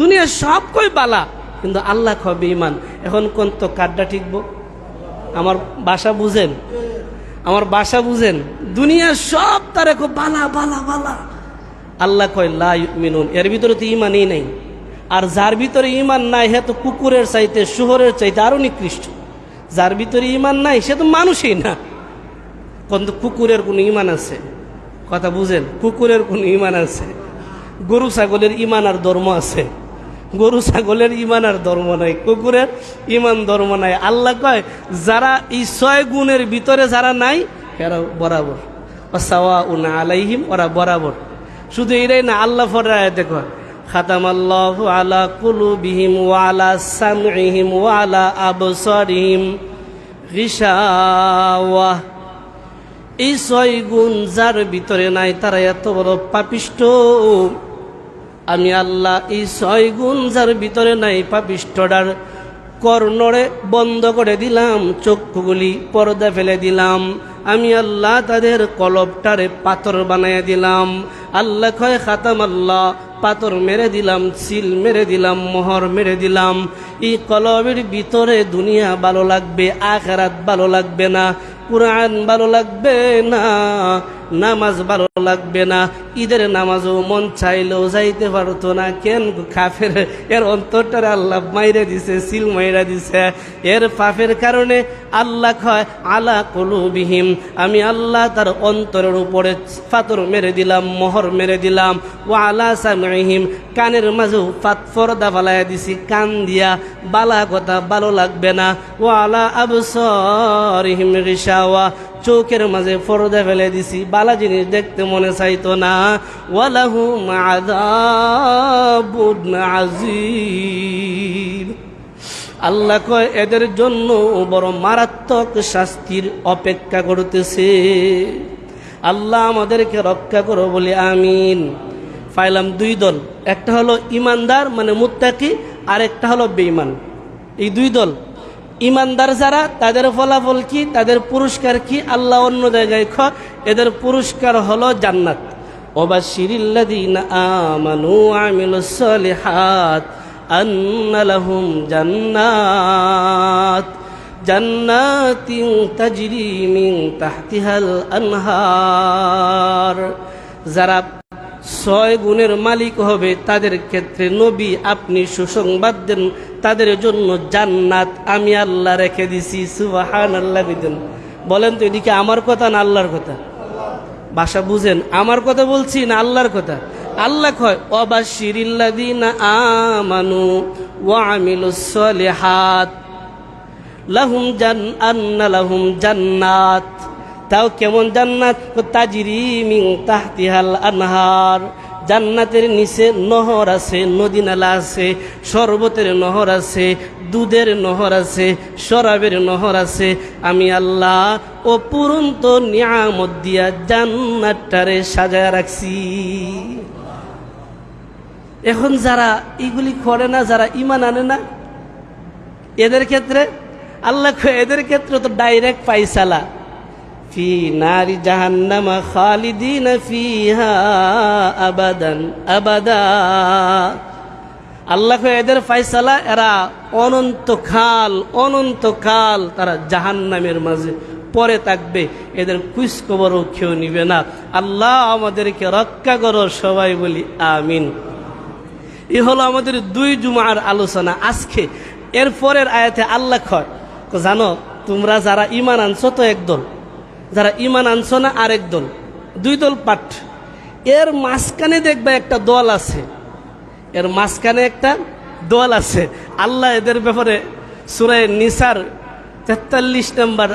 দুনিয়ার সব কই বালা, কিন্তু আল্লাহ খবে ইমান এখন কোন তো কাড্ডা ঠিকব? আমার বাসা বুঝেন? আমার বাসা বুঝেন? দুনিয়ার সব তারে খুব বালা বালা বালা। আল্লাহ কয়, লা মিনুন এর ভিতরে তো ইমানই নাই। আর যার ভিতরে ইমান নাই হে তো কুকুরের চাইতে শুহরের চাইতে আরও নিকৃষ্ট। যার ভিতরে ইমান নাই, সে তো মানুষই না। কিন্তু কুকুরের কোনো ইমান আছে? কথা বুঝেন? কুকুরের কোনো ইমান আছে? গরু, ছাগলের ইমান আর ধর্ম আছে? গরু, ছাগলের ইমান আর ধর্ম নাই, কুকুরের ইমান ধর্ম নাই। আল্লাহ কয়, যারা এই ছয় গুণের ভিতরে যারা নাই এরা বরাবর। সাওয়া উন আলাইহিম, ওরা বরাবর। শুধু এটাই না, আল্লাহ ফরায় দেখো খাতাম আল্লাহ আলা কুলুবিহিম ওয়ালা সামইহিম ওয়ালা আবসারিহিম গিশাওয়া। এই ছয় গুণ যার ভিতরে নাই, তারা এত বড় পাপিষ্ট। আমি আল্লাহ এই ছয় গুণ যার ভিতরে নাই পাপিষ্টটার কর্ণরে বন্ধ করে দিলাম, চক্ষুগুলি পর্দা ফেলে দিলাম। আমি আল্লাহ তাদের কলবটারে পাথর বানাইয়া দিলাম। আল্লাহ খয় খাতাম আল্লাহ, পাথর মেরে দিলাম, সিল মেরে দিলাম, মোহর মেরে দিলাম। এই কলবের ভিতরে দুনিয়া ভালো লাগবে, আখেরাত ভালো লাগবে না, কোরআন ভালো লাগবে না। নামাজ ভালো লাগবে না। ঈদের নামাজও মন চাইলেও যাইতে পারতো না। কেন কাফের? এর অন্তরটারে আল্লাহ মাইরে দিছে, সিল মাইরা দিছে। এর পাপের কারণে আল্লাহ কয়, আলা কলুবিহীম। আমি আল্লাহ তার অন্তরের উপরে পাথর মেরে দিলাম, মোহর মেরে দিলাম। ও আলা সামহিম কানের মাঝেও পাত ফরদা ফালাইয়া দিছি, কান দিয়া। বালা কথা ভালো লাগবে না। ও আলা আবসরিহিম রিসাওয়া চোখের মাঝে পর্দা ফেলে দিছি, বালা জিনিস দেখতে মনে চাইতো না। ওয়ালাহু আযাবুন আযীম। আল্লাহ কয়, এদের জন্য বড় মারাত্মক শাস্তির অপেক্ষা করতেছে। আল্লাহ আমাদেরকে রক্ষা করো বলে আমিন। পাইলাম দুই দল, একটা হলো ইমানদার মানে মুত্তাকি আর একটা হলো বেঈমান। এই দুই দল ইমানদার যারা, তাদের ফলাফল কি, তাদের পুরস্কার কি, আল্লাহ অন্য জায়গায় খ এদের পুরস্কার হলো জান্নাত। ওবাশিরিল্লাদিন আমানু আমিলুস সলিহাত আন্না লাহুম জান্নাত তাহতিহাল আনহার। যারা ছয় গুণের মালিক হবে, তাদের ক্ষেত্রে নবী আপনি সুসংবাদ দেন। তাদের জন্য জান্নাত আমি আল্লাহ রেখে দিছি সুবাহান আল্লাহ বিদেন বলেন তো, এদিকে আমার কথা না আল্লাহর কথা? ভাষা বুঝেন, আমার কথা বলছি না আল্লাহর কথা? আল্লাহ কয় অবাশিরিল্লাদিনা আমানু ওয়া আমিলুস সলিহাত, লাহুম জান, আন্না লাহুম জান্নাত। তাও কেমন জান্নাত? তাজিরি মিং তাহতিহাল আনহার। জান্নাতের নিচে নহর আছে, নদী নালা আছে, শরবতের নহর আছে, দুধের নহর আছে, শরাবের নহর আছে। আমি আল্লাহ, ও পুরন্ত নিয়ামত দিয়া জান্নাতটারে সাজায় রাখছি। এখন যারা এগুলি করে না, যারা ইমান আনে না, এদের ক্ষেত্রে, আল্লাহ এদের ক্ষেত্রে তো ডাইরেক্ট পাইসালা ফি নারি জাহান্নামা খালিদিন ফিহা আবাদান, আবাদা। আল্লাহ এদের ফাইসালা, এরা অনন্তকাল অনন্তকাল তারা জাহান্নামের মাঝে পরে থাকবে। এদের কুইস খবরও কেউ নিবে না। আল্লাহ আমাদেরকে রক্ষা করো সবাই বলি আমিন। এ হলো আমাদের দুই জুমার আলোচনা আজকে। এর পরের আয়াতে আল্লাহ তো জানো, তোমরা যারা ইমান আনছো তো একদল যারা ইমান আনছো না, আরেক দল। দুই দল পাঠ। এর মাঝখানে দেখবে একটা দল আছে। এর মাঝখানে একটা দল আছে। আল্লাহ এদের ব্যাপারে সুরায় নিসার তেতাল্লিশ নম্বর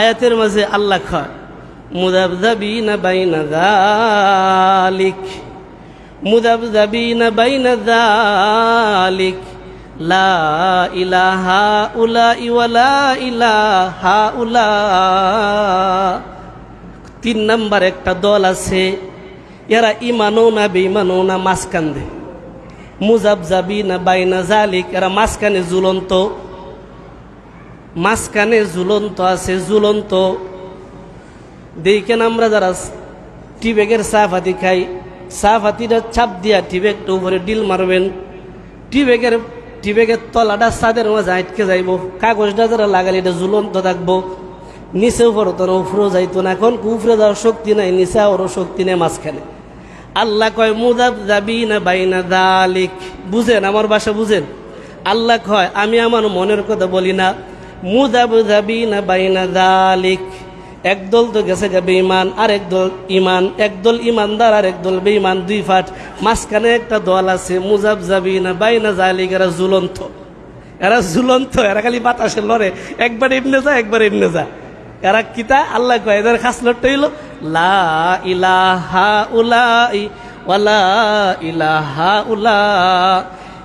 আয়াতের মাঝে আল্লাহ কয়, মুদাবদাবিনা বাইনা যালিক, মুদাবদাবিনা বাইনা যালিক। লা উলা। তিন নাম্বার একটা দল আছে, এরা ইমানো না বেইমানো না মাঝখান। মুজাব যাবি না বাইনা জালিক এরা মাঝখানে জুলন্ত মাঝখানে ঝুলন্ত আছে, ঝুলন্ত। দেখেন আমরা যারা টিবেগের চা ফাতি খাই চা ফাতিটা ছাপ দিয়া টিবেগটা উপরে ডিল মারবেন। টি ব্যাগের টি ব্যাগের তলাটা সাদের মাঝে আটকে যাইব। কাগজটা যারা লাগালে এটা ঝুলন্ত থাকব। নিচে উপরে তো উপরেও যাইতো না। এখন উপরে যাওয়ার শক্তি নাই, নিচে ওরও শক্তি নেই মাঝখানে। আল্লাহ কয়, মুদাব যাবি না বাইনা দালিক। বুঝেন, আমার বাসা বুঝেন? আল্লাহ কয়, আমি আমার মনের কথা বলি না। মুদাব যাবি না বাইনা দালিক। একদল তো গেছে গে বেঈমান আর একদল ইমান একদল ইমানদার আর একদল বেঈমান, দুই ফাট। মাঝখানে একটা দল আছে মুজাব যাবি না বাইনা জালিক এরা জুলন্ত এরা ঝুলন্ত, এরা খালি বাতাসে লড়ে। একবার এমনে যা, একবার এমনে যা। এরা কিতা আল্লাহ কয়, এদের খাস লড়টা হইল, লা ইলাহা উলাই ওয়ালা ইলাহা উলা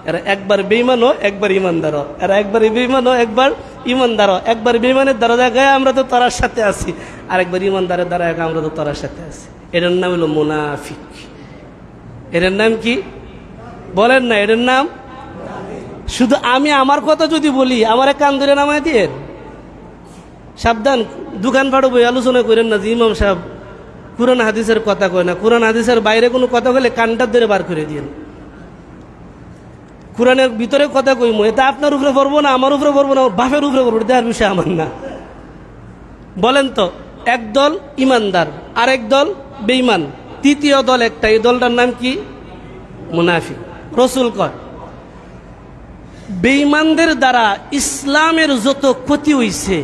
এরা একবার বেইমানও একবার ইমানদারও এরা একবার বেইমানও একবার ইমানদারও একবার বেইমানের দ্বারা দেখায় আমরা তো তারার সাথে আছি। আর একবার ইমানদারের দ্বারা দেখা আমরা তো তারার সাথে আছি। এটার নাম হলো মুনাফিক। এটার নাম কি? বলেন না, এটার নাম? শুধু আমি আমার কথা যদি বলি, আমার এক কান ধরে নামায় দিয়ে। সাবধান, দোকান ফাড়ো বই আলোচনা করেন না যে ইমাম সাহেব কোরআন হাদিসের কথা কয় না। কোরআন হাদিসের বাইরে কোনো কথা বলে কানটার ধরে বার করে দিয়েন। কোরআনের ভিতরে কথা কইমু, এটা আপনার উপরে পড়ব না, আমার উপরে পড়ব না, বাপের উপরে পড়ব দেওয়ার বিষয় আমার না। বলেন তো। একদল ইমানদার, আরেক দল বেইমান তৃতীয় দল একটা, এই দলটার নাম কি? মুনাফিক। রসুল কয় বেইমানদের দ্বারা ইসলামের যত ক্ষতি হইছে,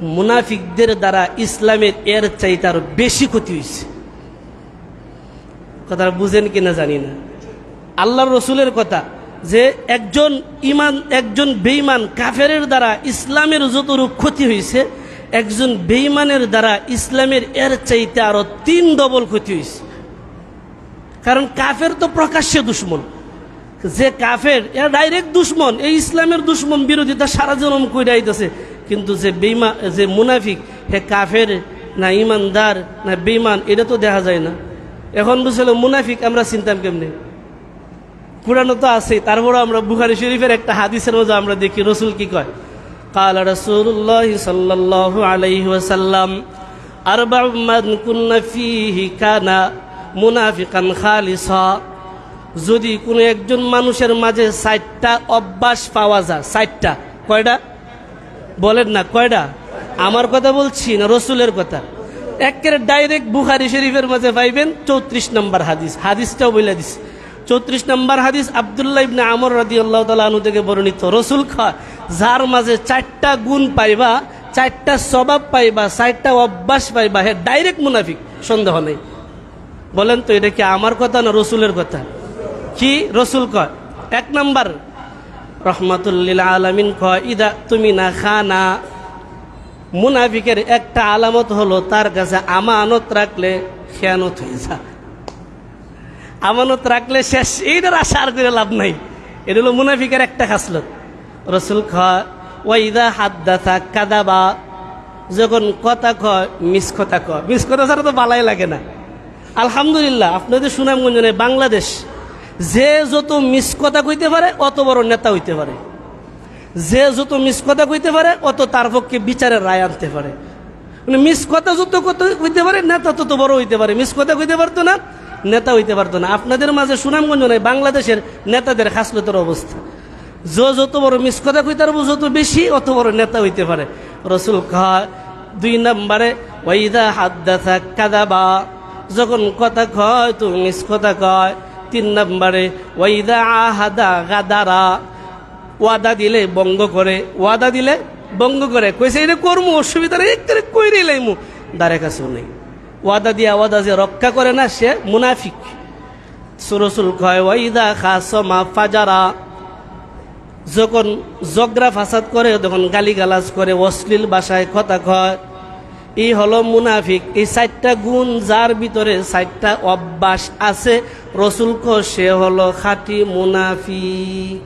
মুনাফিকদের দ্বারা ইসলামের এর চাইতে আরও বেশি ক্ষতি হইছে। কথা বুঝেন কিনা জানি না। আল্লাহ রসুলের কথা যে একজন ইমান, একজন বেইমান কাফেরের দ্বারা ইসলামের যতটুকু ক্ষতি হয়েছে একজন বেইমানের দ্বারা ইসলামের এর চাইতে আরও তিন ডবল ক্ষতি হয়েছে কারণ কাফের তো প্রকাশ্যে দুশ্মন। যে কাফের এরা ডাইরেক্ট দুশ্মন, এই ইসলামের দুশ্মন বিরোধিতা সারা জনম কইরাইতেছে কিন্তু যে বেইমা যে মুনাফিক, হে কাফের, না ইমানদার না বেইমান এটা তো দেখা যায় না। এখন বুঝলো মুনাফিক, আমরা চিন্তাম কেমনে? কোরআন তো আছে তারপরে আমরা বুখারি শরীফের একটা হাদিসের মধ্যে আমরা দেখি, রসুল কি কয়? قال رسول الله صلى الله عليه وسلم أربع من كن فيه كان منافقا خالصا যদি কোনো একজন মানুষের মাঝে ষাটটা অভ্যাস পাওয়া যায় ষাটটা কয়টা বলেন না কয়টা আমার কথা বলছি না রসুলের কথা একেবারে ডাইরেক্ট বুখারি শরীফের মাঝে পাইবেন চৌত্রিশ নম্বর হাদিস হাদিসটাও বলে দিস চৌত্রিশ নম্বর হাদিস আবদুল্লাহ ইবনে আমর রাদি আল্লাহ তালু থেকে বর্ণিত রসুল খা যার মাঝে চারটা গুণ পাইবা, চারটা স্বভাব পাইবা, চারটা অভ্যাস পাইবা, হে ডাইরেক্ট মুনাফিক, সন্দেহ নেই। বলেন তো, এটা কি আমার কথা না রসুলের কথা? কি রসুল কয়? এক নাম্বার, রহমাতুল্লিল আলমিন কয়, ইদা তুমি না খানা মুনাফিকের একটা আলামত হলো, তার কাছে আমানত রাখলে খেয়ানত হয়ে যা আমানত রাখলে শেষ, এইটার আশা আর করে লাভ নাই। এটা হলো মুনাফিকের একটা খাসলত। রসুল কাদাবা। যখন কথা কয়, মিস কথা কয়। মিস কথা ছাড়া তো বালাই লাগে না। আলহামদুলিল্লাহ আপনাদের সুনামগঞ্জনে বাংলাদেশ। যে যত মিস কথা কইতে পারে, অত বড় নেতা হইতে পারে। যে যত মিস কথা কইতে পারে, অত তার পক্ষে বিচারের রায় আনতে পারে। মানে মিস কথা যত কত কইতে পারে, নেতা তত বড় হইতে পারে। মিস কথা কইতে পারতো না, নেতা হইতে পারতো না। আপনাদের মাঝে সুনামগঞ্জ নয় বাংলাদেশের নেতাদের খাসলতের অবস্থা। যে যত বড় মিস কথা কইতে পারব যত বেশি, অত বড় নেতা হইতে পারে। রসুল কয় দুই নম্বরে, ওয়াইদা হাদ্দাথা কাদাবা। যখন কথা কয়, তো মিস কথা কয়। তিন নম্বরে, ওয়াইদা আহাদা গাদারা। ওয়াদা দিলে বঙ্গ করে। ওয়াদা দিলে বঙ্গ করে। কইছে, এটা করমু, অসুবিধা একবারে কইরে লাইমু। দারে কাছেও নেই। ওয়াদা দিয়া ওয়াদা যে রক্ষা করে না, সে মুনাফিক। সুরসুল কয়, ওয়াইদা খাসমা ফাজারা। যখন জগরা ফাসাদ করে তখন গালিগালাজ করে, অশ্লীল ভাষায় কথা কয় এই হলো মুনাফিক। এই চারটা গুণ যার ভিতরে চারটা অভ্যাস আছে রসুল কে হলো খাঁটি মুনাফিক।